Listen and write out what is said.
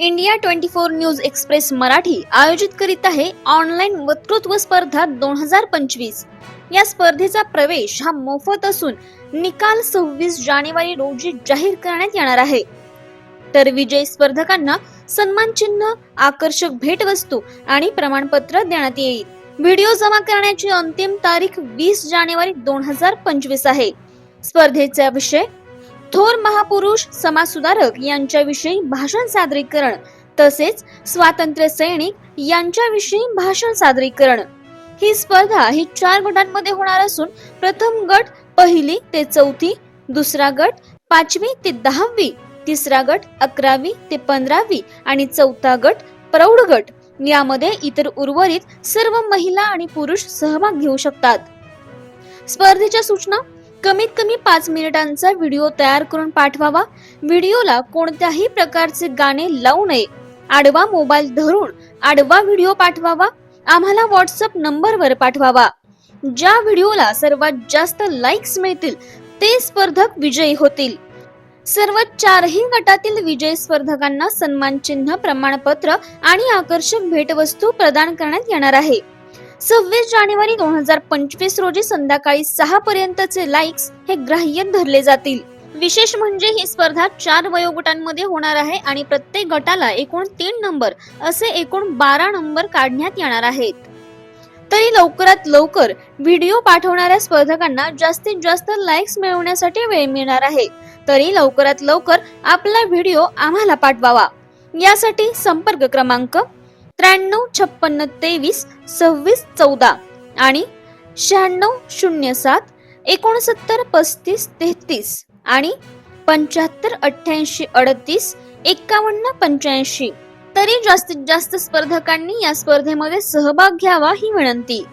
India twenty four news express Marathi आयोजित करीत आहे ऑनलाईन वक्तृत्व स्पर्धा दोन हजार पंचवीस. या स्पर्धेचा प्रवेश हा मोफत असून निकाल सव्वीस जानेवारी रोजी जाहीर करण्यात येणार आहे. तर विजयी स्पर्धकांना सन्मान चिन्ह आकर्षक भेटवस्तू आणि प्रमाणपत्र देण्यात येईल. व्हिडिओ जमा करण्याची अंतिम तारीख वीस जानेवारी दोन हजार पंचवीस आहे. स्पर्धेचा विषय थोर महापुरुष समाजसुधारक यांच्याविषयी भाषण सादरीकरण तसेच स्वातंत्र्य सैनिक यांच्याविषयी भाषण सादरीकरण. ही स्पर्धा ही चार गटांमध्ये होणार असून प्रथम गट पहिली ते चौथी दुसरा गट पाचवी ते दहावी तिसरा गट अकरावी ते पंधरावी आणि चौथा गट प्रौढ गट. यामध्ये इतर उर्वरित सर्व महिला आणि पुरुष सहभाग घेऊ शकतात. स्पर्धेच्या सूचना कमीत कमी पाच मिनिटांचा व्हिडिओ तयार करून पाठवावा. व्हिडिओला कोणत्याही प्रकारचे गाणे लावू नये. आडवा मोबाईल धरून आडवा व्हिडिओ पाठवावा. आम्हाला व्हॉट्सअप नंबरवर पाठवावा. ज्या व्हिडिओला सर्वात जास्त लाईक्स मिळतील ते स्पर्धक विजयी होतील. सर्व चारही गटातील विजय स्पर्धकांना सन्मान चिन्ह प्रमाणपत्र आणि आकर्षक भेटवस्तू प्रदान करण्यात येणार आहे. सव्वीस जानेवारी दोन हजार पंचवीस रोजी संध्याकाळी सहा पर्यंतचे लाईक्स हे ग्राह्य धरले जातील. विशेष म्हणजे ही स्पर्धा चार वयोगटांमध्ये होणार आहे आणि प्रत्येक गटाला एकूण तीन नंबर असे एकूण बारा नंबर काढण्यात येणार आहेत. तरी लवकरात लवकर व्हिडिओ पाठवणाऱ्या स्पर्धकांना जास्तीत जास्त लाईक्स मिळवण्यासाठी वेळ मिळणार आहे. तरी लवकरात लवकर आपला व्हिडिओ आम्हाला पाठवावा. यासाठी संपर्क क्रमांक त्र्याण्णव छप्पन्न तेवीस सव्वीस चौदा आणि शहाण्णव शून्य सात एकोणसत्तर पस्तीस तेहतीस आणि पंच्याहत्तर अठ्ठ्याऐंशी अडतीस एकावन्न पंच्याऐंशी. तरी जास्तीत जास्त स्पर्धकांनी या स्पर्धेमध्ये सहभाग घ्यावा ही विनंती.